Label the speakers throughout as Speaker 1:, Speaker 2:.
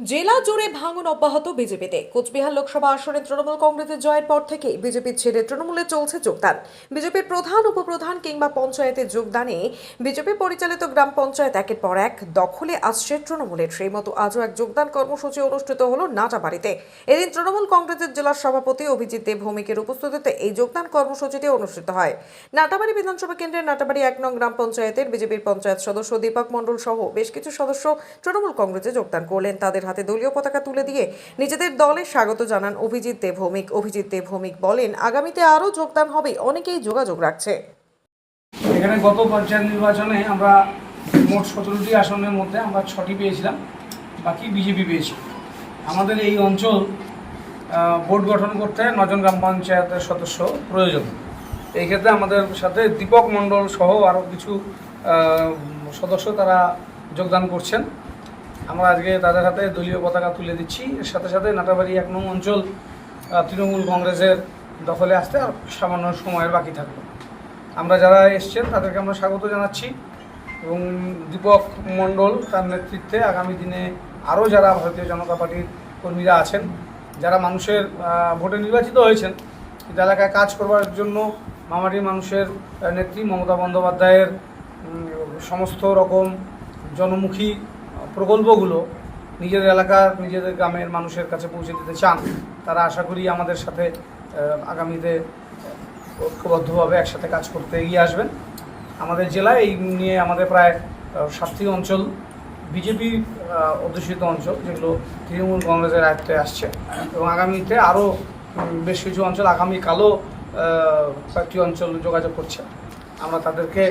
Speaker 1: জেলা জুড়ে ভাঙন অব্যাহত বিজেপিতে। কোচবিহার লোকসভা আসনে তৃণমূল কংগ্রেসের জয়ের পর থেকে বিজেপি ছেড়ে তৃণমূলে চলছে যোগদান। বিজেপির প্রধান, উপপ্রধান কিংবা পঞ্চায়েতে যোগদানে বিজেপি পরিচালিত গ্রাম পঞ্চায়েত একের পর এক দখলে আসছে তৃণমূলের। সেই মতো আজও এক যোগদান কর্মসূচি অনুষ্ঠিত হলো নাটাবাড়িতে। এদিন তৃণমূল কংগ্রেসের জেলা সভাপতি অভিজিৎ দেব ভৌমিকের উপস্থিতিতে এই যোগদান কর্মসূচিটি অনুষ্ঠিত হয়। নাটাবাড়ি বিধানসভা কেন্দ্রের নাটাবাড়ি এক নং গ্রাম পঞ্চায়েতের বিজেপির পঞ্চায়েত সদস্য দীপক মণ্ডল সহ বেশ কিছু সদস্য তৃণমূল কংগ্রেসে যোগদান করলেন। তাদের হাতে দলীয় পতাকা তুলে দিয়ে নিজেদের দলে স্বাগত জানান অভিজিৎ দেব ভৌমিক অভিজিৎ দেব ভৌমিক বলেন, আগামীতে আরও যোগদান হবে, অনেকেই যোগাযোগ রাখছে।
Speaker 2: এখানে গত পঞ্চায়েত নির্বাচনে আমরা মোট সতেরোটি আসনের মধ্যে আমরা ছটি পেয়েছিলাম, বাকি বিজেপি পেয়েছি। আমাদের এই অঞ্চল বোর্ড গঠন করতে নজন গ্রাম পঞ্চায়েতের সদস্য প্রয়োজন। এই ক্ষেত্রে আমাদের সাথে দীপক মণ্ডল সহ আরও কিছু সদস্য তারা যোগদান করছেন। আমরা আজকে তাদের হাতে দলীয় পতাকা তুলে দিচ্ছি। এর সাথে সাথে নাটাবাড়ি এক নং অঞ্চল তৃণমূল কংগ্রেসের দখলে আসতে আর সামান্য সময়ের বাকি থাকবে আমরা যারা এসছেন, তাদেরকে আমরা স্বাগত জানাচ্ছি এবং দীপক মণ্ডল তার নেতৃত্বে আগামী দিনে আরও যারা ভারতীয় জনতা পার্টির কর্মীরা আছেন, যারা মানুষের ভোটে নির্বাচিত হয়েছেন, কিন্তু এলাকায় কাজ করবার জন্য মামাটির মানুষের নেত্রী মমতা বন্দ্যোপাধ্যায়ের সমস্ত রকম জনমুখী প্রকল্পগুলো নিজেদের এলাকার, নিজেদের গ্রামের মানুষের কাছে পৌঁছে দিতে চান, তারা আশা করি আমাদের সাথে আগামীতে ঐক্যবদ্ধভাবে একসাথে কাজ করতে এগিয়ে আসবেন। আমাদের জেলায় এই নিয়ে আমাদের প্রায় সাতটি অঞ্চল, বিজেপি অধ্যুষিত অঞ্চল, যেগুলো তৃণমূল কংগ্রেসের আয়ত্তে আসছে। এবং আগামীতে আরও বেশ কিছু অঞ্চল, আগামীকালও কয়েকটি অঞ্চল যোগাযোগ করছে। আমরা তাদেরকে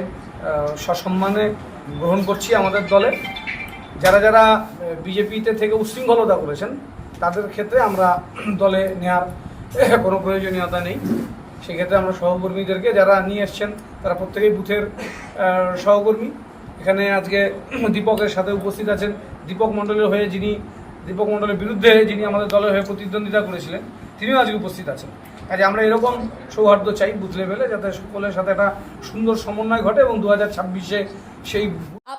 Speaker 2: সসম্মানে গ্রহণ করছি আমাদের দলে। যারা যারা বিজেপিতে থেকে উশৃঙ্খলতা করেছেন, তাদের ক্ষেত্রে আমরা দলে নেওয়ার কোনো প্রয়োজনীয়তা নেই। সেক্ষেত্রে আমরা সহকর্মীদেরকে, যারা নিয়ে এসছেন, তারা প্রত্যেকেই বুথের সহকর্মী। এখানে আজকে দীপকের সাথে উপস্থিত আছেন দীপক মণ্ডলের হয়ে যিনি, দীপক মণ্ডলের বিরুদ্ধে যিনি আমাদের দলের হয়ে প্রতিদ্বন্দ্বিতা করেছিলেন, তিনিও আজকে উপস্থিত আছেন। কাজে আমরা এরকম সৌহার্দ্য চাই বুথ লেভেলে, যাতে সকলের সাথে একটা সুন্দর সমন্বয় ঘটে এবং দু হাজার ছাব্বিশে সেই